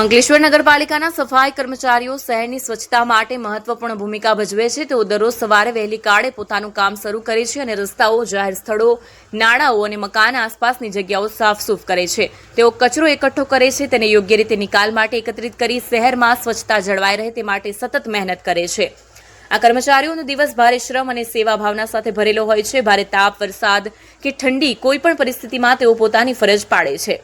અંકલેશ્વર નગરપાલિકાના સફાઈ કર્મચારીઓ શહેરની સ્વચ્છતા માટે મહત્વપૂર્ણ ભૂમિકા ભજવે છે. તેઓ દરરોજ સવારે વહેલી કાળે પોતાનું કામ શરૂ કરે છે અને રસ્તાઓ, જાહેર સ્થળો, નાળાઓ અને મકાન આસપાસની જગ્યાઓ સાફસૂફ કરે છે. તેઓ કચરો એકઠો કરે છે, તેને યોગ્ય રીતે નિકાલ માટે એકત્રિત કરી શહેરમાં સ્વચ્છતા જળવાઈ રહે તે માટે સતત મહેનત કરે છે. આ કર્મચારીઓનો દિવસ ભારે શ્રમ અને સેવા ભાવના સાથે ભરેલો હોય છે. ભારે તાપ, વરસાદ કે ઠંડી કોઈ પણ પરિસ્થિતિમાં તેઓ પોતાની ફરજ પાડે છે.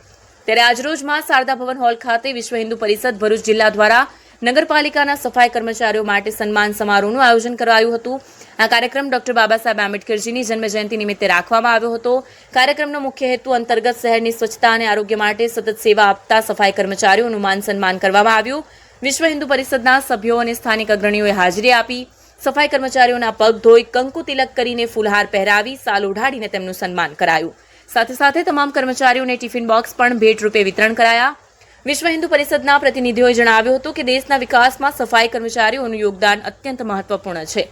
ત્યારે આજરોજમાં શારદા ભવન હોલ ખાતે વિશ્વ હિન્દુ પરિષદ ભરૂચ જિલ્લા દ્વારા નગરપાલિકાના સફાઈ કર્મચારીઓ માટે સન્માન સમારોહનું આયોજન કરાયું હતું. આ કાર્યક્રમ ડોક્ટર બાબા સાહેબ આંબેડકરજીની જન્મજયંતિ નિમિત્તે રાખવામાં આવ્યો હતો. કાર્યક્રમનો મુખ્ય હેતુ અંતર્ગત શહેરની સ્વચ્છતા અને આરોગ્ય માટે સતત સેવા આપતા સફાઈ કર્મચારીઓનું માન સન્માન કરવામાં આવ્યું. વિશ્વ હિન્દુ પરિષદના સભ્યો અને સ્થાનિક અગ્રણીઓએ હાજરી આપી. સફાઈ કર્મચારીઓના પગ ધોઈ કંકુ તિલક કરીને ફૂલહાર પહેરાવી, સાલ ઓઢાડીને તેમનું સન્માન કરાયું. સાથે સાથે તમામ કર્મચારીઓને ટિફિન બોક્સ પણ ભેટ રૂપે વિતરણ કરાયા. વિશ્વ હિન્દુ પરિષદના પ્રતિનિધિઓએ જણાવ્યું હતું કે દેશના વિકાસમાં સફાઈ કર્મચારીઓનું યોગદાન અત્યંત મહત્વપૂર્ણ છે.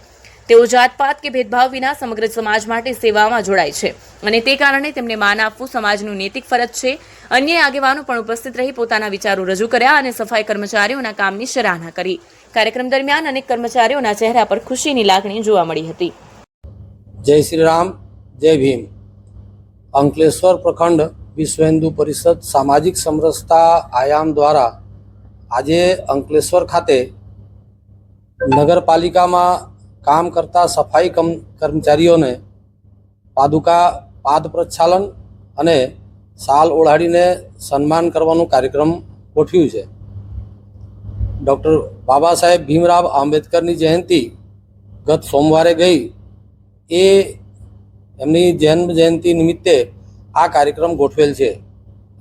તેઓ જાતપાત કે ભેદભાવ વિના સમગ્ર સમાજ માટે સેવામાં જોડાય છે અને તે કારણે તેમને માન આપવું સમાજનું નૈતિક ફરજ છે. અન્ય આગેવાનો પણ ઉપસ્થિત રહી પોતાના વિચારો રજૂ કર્યા અને સફાઈ કર્મચારીઓના કામની સરાહના કરી. કાર્યક્રમ દરમિયાન અનેક કર્મચારીઓના ચહેરા પર ખુશીની લાગણી જોવા મળી હતી. જય શ્રી રામ, જય ભીમ. અંકલેશ્વર પ્રખંડ વિશ્વ હિન્દુ પરિષદ સામાજિક સમરસતા આયામ દ્વારા આજે અંકલેશ્વર ખાતે નગરપાલિકામાં કામ કરતા સફાઈ કર્મચારીઓને પાદુકા, પાદ પ્રચ્છાલન અને સાલ ઓઢાડીને સન્માન કરવાનું કાર્યક્રમ ગોઠવ્યું છે. ડૉક્ટર બાબા સાહેબ ભીમરાવ આંબેડકરની જયંતિ ગત સોમવારે ગઈ. એ એમની જન્મ જયંતિ નિમિત્તે આ કાર્યક્રમ ગોઠવેલ છે.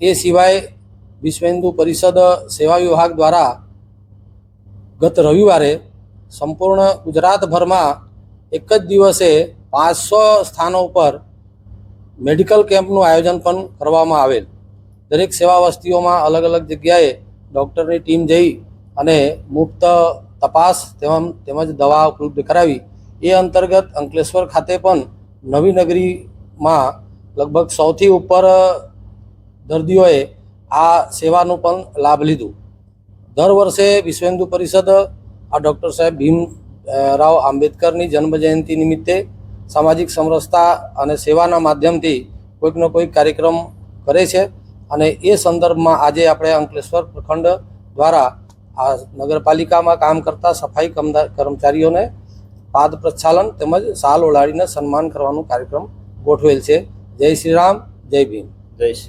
એ સિવાય વિશ્વ હિન્દુ પરિષદ સેવા વિભાગ દ્વારા ગત રવિવારે સંપૂર્ણ ગુજરાતભરમાં એક જ દિવસે પાંચસો સ્થાનો ઉપર મેડિકલ કેમ્પનું આયોજન પણ કરવામાં આવેલ. દરેક સેવા વસ્તીઓમાં અલગ અલગ જગ્યાએ ડૉક્ટરની ટીમ જઈ અને મુક્ત તપાસ તેમજ દવા ઉપલબ્ધ કરાવી. એ અંતર્ગત અંકલેશ્વર ખાતે પણ નવી નગરીમાં લગભગ સૌથી ઉપર દર્દીઓએ આ સેવાનું પણ લાભ લીધું. દર વર્ષે વિશ્વ હિન્દુ પરિષદ, આ ડૉક્ટર સાહેબ ભીમ રાવ આંબેડકરની જન્મજયંતિ નિમિત્તે સામાજિક સમરસતા અને સેવાના માધ્યમથી કોઈકનો કોઈક કાર્યક્રમ કરે છે અને એ સંદર્ભમાં આજે આપણે અંકલેશ્વર પ્રખંડ દ્વારા આ નગરપાલિકામાં કામ કરતા સફાઈ કર્મચારીઓને પાદ પ્રક્ષાલન તેમજ સાલ ઓળાડીને સન્માન કરવાનો કાર્યક્રમ ગોઠવેલ છે. જય શ્રી રામ, જય ભીમ. જય શ્રી